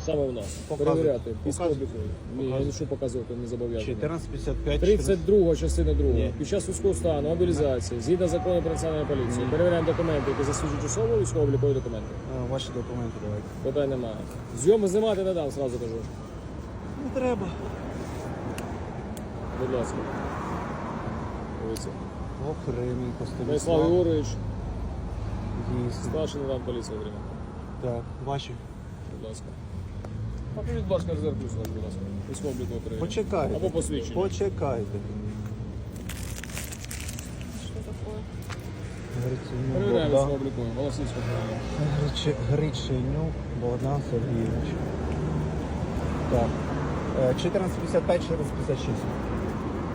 Саме у нас. Перевіряти. Показуй. Військовий. Ні, я нічого показувати не зобов'язаний. 1455. 32 частина 2. Ні. Під час військового стану, мобілізації, згідно закону про національну поліцію, перевіряємо документи, які засвідчують особу, військово-облікові документи. Ваші документи давайте. Питань немає. Зйоми знімати не дам, зразу кажу. Не треба. Будь ласка. Дивіться. Охременко, Владислав Станіслав. Ігорович, Дійсно. старший лейтенант поліції України. Так, ваші. Будь ласка. Покажіть, будь ласка, резерв плюс, будь ласка. Військово-облікові перевірки. Почекайте. Або посвідчення. Почекайте. Гриценюк Перевіряємо Богдан. військово-облікові. Голосівського правильно. Грич- Гриченюк Богдан Сергійович. Так. Е, 1455, 1456.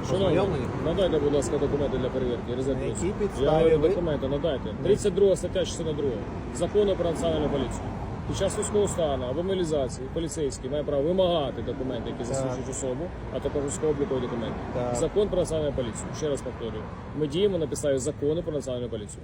Шановні, Ознайомлені? надайте, будь ласка, документи для перевірки. Резерв На плюс. якій Я говорю, ви- документи надайте. 32 стаття 62 Закону про національну поліцію. Під час військового стану або мобілізації поліцейський має право вимагати документи, які засвідчують особу, а також військово-облікові документи. Так. Закон про національну поліцію. Ще раз повторюю. Ми діємо на підставі закону про національну поліцію.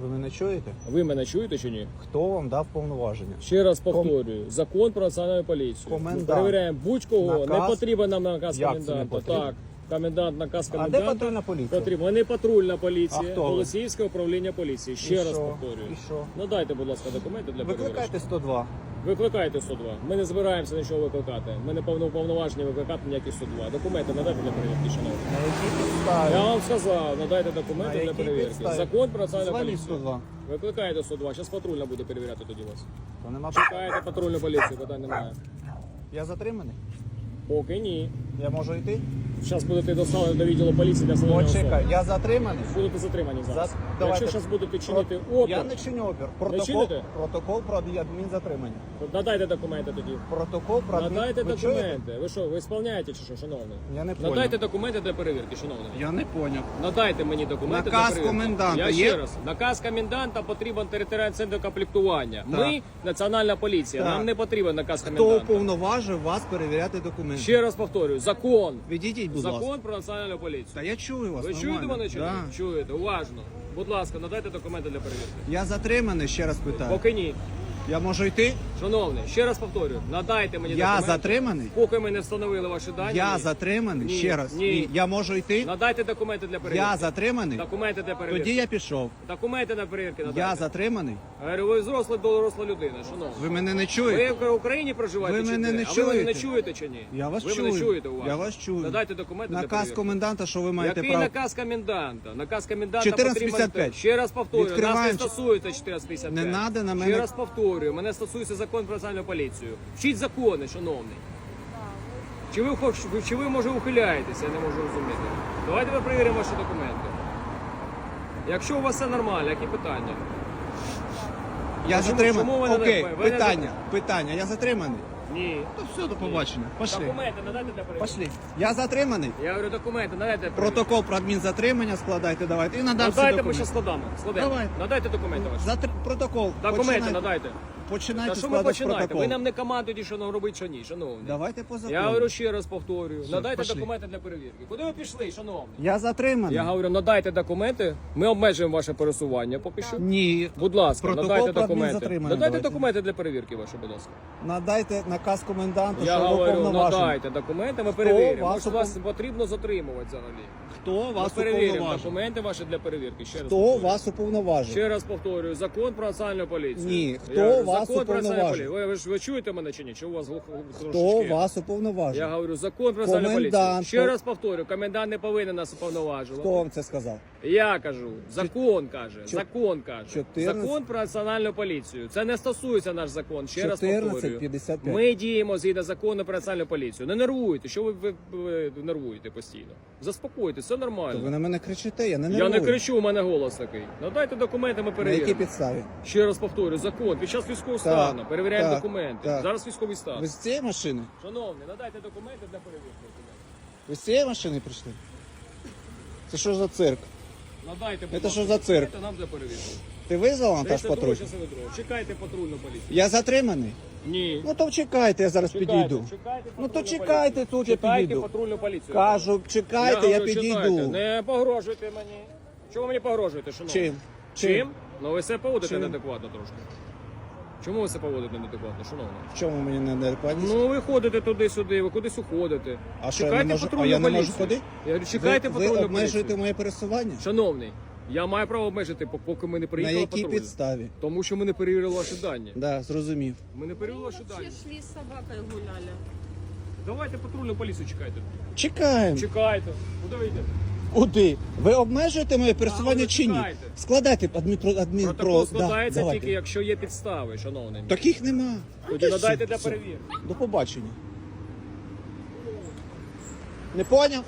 Ви мене чуєте? Ви мене чуєте чи ні? Хто вам дав повноваження? Ще раз повторюю, закон про національну поліцію. Комендант. Ми перевіряємо будь-кого. Наказ? Не потрібен нам наказ Як це не коменданта. Так, комендант, наказ А де коменданта. патрульна поліція? Потрібно. Вони патрульна А поліція, хто ви? Голосіївське управління поліції. Ще І раз що? повторюю. І що? Надайте, будь ласка, документи для перевірки. Викликайте 102. Викликайте 102. Ми не збираємося нічого викликати. Ми не повноважені викликати ніякі 102. Документи надайте для перевірки, шановні. На якій підставі? Я вам сказав, надайте На документи для якій перевірки. підставі? Закон про національну Дзвоніть поліцію. 102. Викликайте 102. Зараз патрульна буде перевіряти тоді вас. То нема Чекаєте патрульну поліцію, питань немає. Я затриманий? Поки ні. Я можу йти? Зараз будете доставлені до відділу поліції для встановлення Почекай, особи. я затриманий? Будете затримані зараз. За- давайте. Якщо зараз будете Про- чинити опір, Я не чиню опір. Протокол, чините? протокол про адмінзатримання. надайте документи тоді. Протокол про адмін... Надайте Ви чуєте? документи. Ви що, ви сповняєте чи що, шановний? Я не понял. Надайте документи для перевірки, шановний. Я не поняв. Надайте мені документи Наказ для перевірки. коменданта Я є? ще раз. Наказ коменданта потрібен територіальний центр комплектування. Так. Ми національна поліція. Так. Нам не потрібен наказ Хто коменданта. уповноважив вас перевіряти документи? Ще раз повторюю, закон. Відійдіть, будь ласка. Закон про національну поліцію. Та я чую вас. Ви нормально. чуєте мене чи ні? Да. Чуєте, уважно. Будь ласка, надайте документи для перевірки. Я затриманий, ще раз питаю. Поки ні. Я можу йти? Шановний, ще раз повторюю, надайте мені Я документи. затриманий? Поки ми не встановили ваші дані. Я ні. затриманий, Ні, ще раз. ні. Я можу йти? Надайте документи для перевірки. Я затриманий? Документи для перевірки. Тоді я пішов. Документи для перевірки надайте. Я затриманий? Говорю, ви взросла, доросла людина, шановний. Ви мене не Ви чуєте? в Україні проживаєте Ви чи мене де? не а ви мене не чуєте? чуєте чи ні? Я вас ви чую. мене чуєте уважно? Я вас чую. Надайте документи для Наказ перевірки. коменданта, що ви маєте Який право. наказ коменданта? Наказ коменданта 1455. потрібен... Ще раз повторюю, нас не Відкриваємо. стосується 1455. Не надо на мене- Ще раз повторюю, мене стосується закон про національну поліцію. Вчіть закони, шановний. Чи ви, хоч, чи ви може ухиляєтеся, я не можу розуміти. Давайте ми перевіримо ваші документи. Якщо у вас все нормально, які питання? Я затриманий. Окей, питання. Питання. Я затриманий. Ні. То все, до побачення. Пошли. Документи надайте для перевірки. Пошли. Я затриманий. Я говорю, документи надайте для перевірки. Протокол про адмінзатримання складайте, давайте. І надам всі Надайте, ми документи. зараз складаємо. складемо. Давай. Надайте документи ваші. Затр... Протокол. Документи Починайте- надайте. Починайте Та що ви складати починаєте? протокол. Ви нам не командуєте, що нам робити, що ні, шановні. Давайте по закону. Я говорю ще раз повторюю. Все, надайте пошли. документи для перевірки. Куди ви пішли, шановні? Я затриманий. Я говорю, надайте документи. Ми обмежуємо ваше пересування поки що. Ні. Будь ласка, Протокол надайте про документи. адмінзатримання Надайте давайте. документи для перевірки ваші, будь ласка. Надайте наказ коменданта, Я що ви говорю, уповноважені. надайте документи, ми перевіримо. вас Може, вас упов- потрібно затримувати взагалі. Хто Ми вас перевіримо уповноважив? документи ваші для перевірки. Ще раз Хто повторюю. вас уповноважив? Ще раз повторюю, закон про національну поліцію. Ні, хто Я говорю, вас закон про уповноважив? поліцію. Ви, ви ж ви чуєте мене чи ні? Чи у вас глух Хто трошечки? вас уповноважив? Я говорю, закон про національну поліцію. Комендант. Ще раз повторю, комендант не повинен нас уповноважувати. Хто вам це сказав? Я кажу, закон каже, Чот- закон каже. 14 Закон про національну поліцію. Це не стосується наш закон. Ще раз повторюю. 1455. Ми діємо згідно закону про національну поліцію. Не нервуйте, що ви, ви, ви нервуєте постійно. Заспокойтесь, все То нормально. ви на мене кричите, я не Я не кричу, у мене голос такий. Надайте документи, ми На перевіримо. якій підставі? Ще раз повторю, закон. Під час військового Так, стану перевіряємо так, документи. так. Зараз військовий стан. Ви з цієї машини? Шановні, надайте документи для перевірки. Ви з цієї машини прийшли? Це що за цирк? Надайте, будь Це що за цирк? документи нам для перевірки. Ти визвав вантаж 32 патруль? часовий дров. Чекайте патрульну поліцію. Я затриманий? Ні. Ну то чекайте, я зараз Чекайте, підійду. чекайте Ну то патрульну чекайте поліцію. тут, я Чекайте підійду. патрульну поліцію. Кажу, чекайте, я говорю, чекайте. підійду. Не погрожуйте мені. Чого ви мені погрожуєте, шановні? Чим? Чим? Ну ви себе поводите Чим? неадекватно трошки. Чому ви це поводите неадекватно, шановний? В чому мені не неадекватність? Ну ви ходите туди-сюди, ви кудись уходите. А що, я чекайте не можу- патрульну а я не можу поліцію. ходити? Я говорю, чекайте ви, ви патрульну обмежуєте поліцію. моє пересування? Шановний, я маю право обмежити, по- поки ми не На приїхали якій патруль. підставі? Тому що ми не перевірили ваші дані. Да, зрозумів. Ми не перевірили ваші дані. шли с собакой гуляли. Давайте патрульну поліцію чекайте. Чекаємо. Чекайте. Куди ви йдете? Куди? Ви обмежуєте моє пересування чи ні? чекайте. Складайте адмінпро... адмінпро... Протокол да, складається давайте. тільки, якщо є підстави, шановний. Таких нема. Тоді Все, надайте для все. перевірки. До побачення. Не поняв?